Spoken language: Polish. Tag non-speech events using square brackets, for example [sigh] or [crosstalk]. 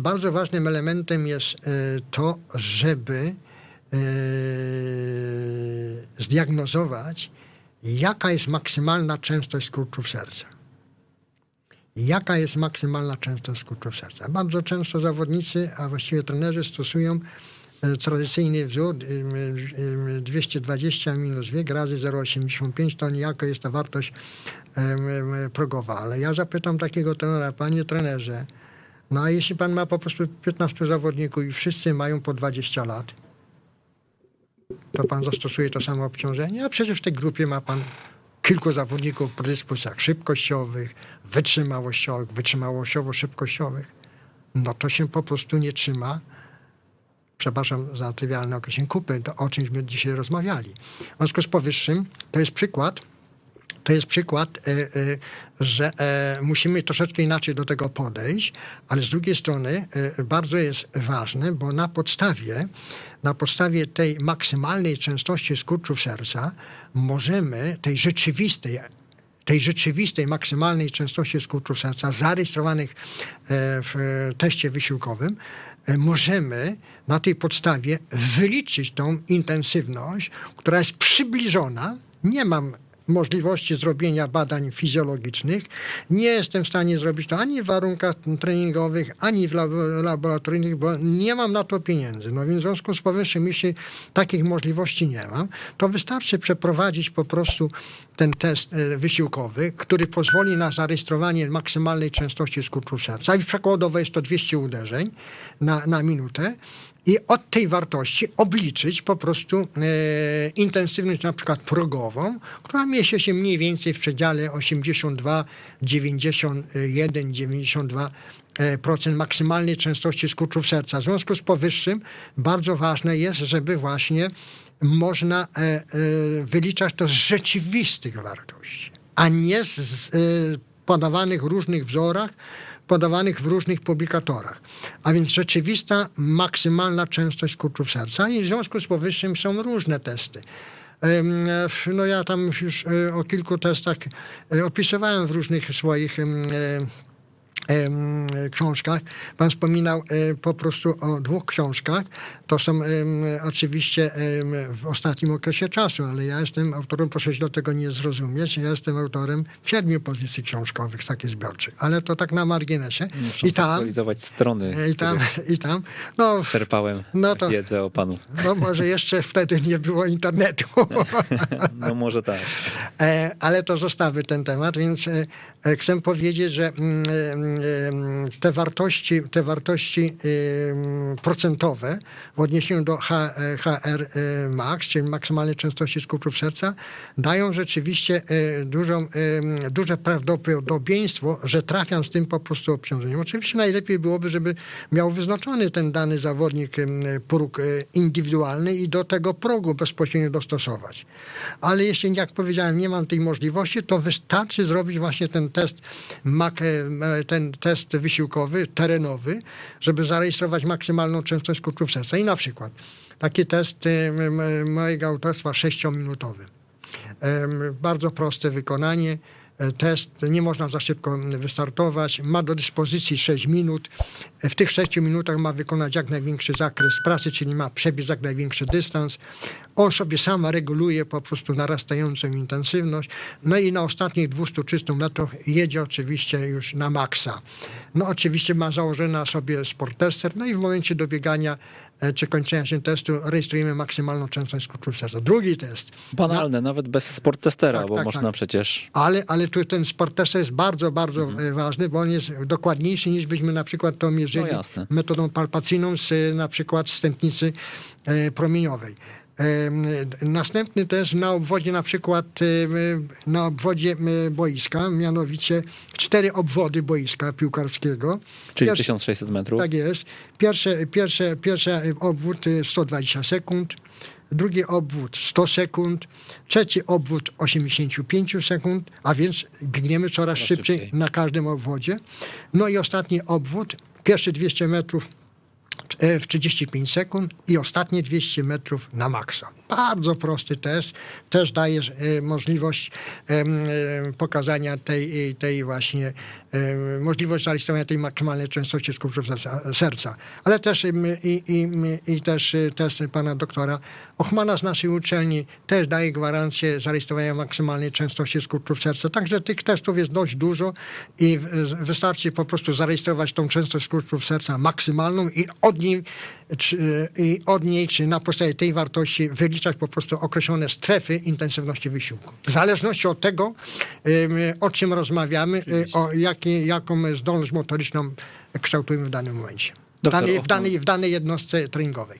Bardzo ważnym elementem jest e, to, żeby e, zdiagnozować, jaka jest maksymalna częstość skurczów serca. Jaka jest maksymalna częstość skurczów serca? Bardzo często zawodnicy, a właściwie trenerzy stosują e, tradycyjny wzór ym, ym, 220 minus wiek razy 0,85 to niejako jest ta wartość progowa. Ale ja zapytam takiego trenera, panie trenerze, no a jeśli pan ma po prostu 15 zawodników i wszyscy mają po 20 lat, to pan zastosuje to samo obciążenie, a przecież w tej grupie ma pan kilku zawodników w predyspozycjach szybkościowych, wytrzymałościowych, wytrzymałościowo-szybkościowych. No to się po prostu nie trzyma, przepraszam za trywialne określenie, kupy, to o czymśmy dzisiaj rozmawiali. W związku z powyższym, to jest przykład, to jest przykład, e, e, że e, musimy troszeczkę inaczej do tego podejść, ale z drugiej strony bardzo jest ważne, bo na podstawie, na podstawie tej maksymalnej częstości skurczów serca możemy tej rzeczywistej tej rzeczywistej maksymalnej częstości skurczów serca zarejestrowanych w teście wysiłkowym, możemy na tej podstawie wyliczyć tą intensywność, która jest przybliżona. Nie mam możliwości zrobienia badań fizjologicznych. Nie jestem w stanie zrobić to ani w warunkach treningowych, ani w labo- laboratoryjnych, bo nie mam na to pieniędzy. No więc w związku z powyższym, jeśli takich możliwości nie mam, to wystarczy przeprowadzić po prostu ten test e, wysiłkowy, który pozwoli na zarejestrowanie maksymalnej częstości skurczów serca. I przykładowo jest to 200 uderzeń na, na minutę. I od tej wartości obliczyć po prostu e, intensywność na przykład progową, która mieści się mniej więcej w przedziale 82, 91, 92 e, procent maksymalnej częstości skurczów serca. W związku z powyższym bardzo ważne jest, żeby właśnie można e, e, wyliczać to z rzeczywistych wartości, a nie z, z e, podawanych różnych wzorach, podawanych w różnych publikatorach. A więc rzeczywista maksymalna częstość skurczów serca i w związku z powyższym są różne testy. No ja tam już e, o kilku testach e, opisywałem w różnych swoich książkach. Pan wspominał e, po prostu o dwóch książkach. To są oczywiście w ostatnim okresie czasu, ale ja jestem autorem, proszę się do tego nie zrozumieć, ja jestem autorem siedmiu pozycji książkowych, takich zbiorczych. Ale to tak na marginesie. Muszą I tam, aktualizować strony, i tam, i tam, no, czerpałem No to- wiedzę o panu. no może jeszcze [laughs] wtedy nie było internetu. [laughs] No może tak. E, ale to zostawię ten temat, więc e, e, chcę powiedzieć, że e, mm, te wartości, te wartości procentowe w odniesieniu do e, HR e, max, czyli maksymalnej częstości skurczów serca, dają rzeczywiście e, dużą, duże prawdopodobieństwo, że trafiam z tym po prostu obciążeniem. Oczywiście najlepiej byłoby, żeby miał wyznaczony ten dany zawodnik próg e, indywidualny i do tego progu bezpośrednio dostosować. Ale jeśli, jak powiedziałem, nie mam tej możliwości, to wystarczy zrobić właśnie ten test, mak- e, test wysiłkowy, terenowy, żeby zarejestrować maksymalną częstość skurczów serca. I na przykład taki test m- mojego autorstwa sześciominutowy. Bardzo proste wykonanie. E, Test nie można za szybko wystartować. Ma do dyspozycji 6 minut. E, W tych 6 minutach ma wykonać jak największy zakres pracy, czyli ma przebiec jak największy dystans. On sobie sama reguluje po prostu narastającą intensywność. No i na ostatnich 200-300 metrach jedzie oczywiście już na maksa. No oczywiście ma założony na sobie sport tester. No i w momencie dobiegania czy kończenia się testu rejestrujemy maksymalną częstość skurczów serca. Drugi test. Banalne, nawet bez sport testera, Tak, bo tak, można tak. przecież. Ale, ale tu ten sport test jest bardzo, bardzo Mhm. e, ważny, bo on jest dokładniejszy niż byśmy na przykład to mierzyli No metodą palpacyjną z e, na przykład stępnicy e, promieniowej. Następny też na obwodzie na przykład na obwodzie boiska, mianowicie cztery obwody boiska piłkarskiego. Czyli Pierwszy- 1600 metrów. tak jest. Pierwsze, pierwsze, pierwszy obwód y, 120 sekund, drugi obwód 100 sekund, trzeci obwód 85 sekund, a więc biegniemy coraz szybciej, szybciej. na każdym obwodzie. No i ostatni obwód, pierwsze 200 metrów w 35 sekund i ostatnie 200 metrów na maksa. Bardzo prosty test, też daje e, możliwość e, pokazania tej, tej właśnie, e, możliwość zarejestrowania tej maksymalnej częstości skurczów serca-. Ale też i, i, i też e, test pana doktora Ochmana z naszej uczelni też daje gwarancję zarejestrowania maksymalnej częstości skurczów serca. Także tych testów jest dość dużo i wystarczy po prostu zarejestrować tą częstość skurczów serca maksymalną i od niej, czy, i od niej, czy na podstawie tej wartości wyliczać po prostu określone strefy intensywności wysiłku. W zależności od tego, o czym rozmawiamy, y, o jakie, jaką zdolność motoryczną kształtujemy w danym momencie. Doktor danej, w, danej, w danej jednostce treningowej.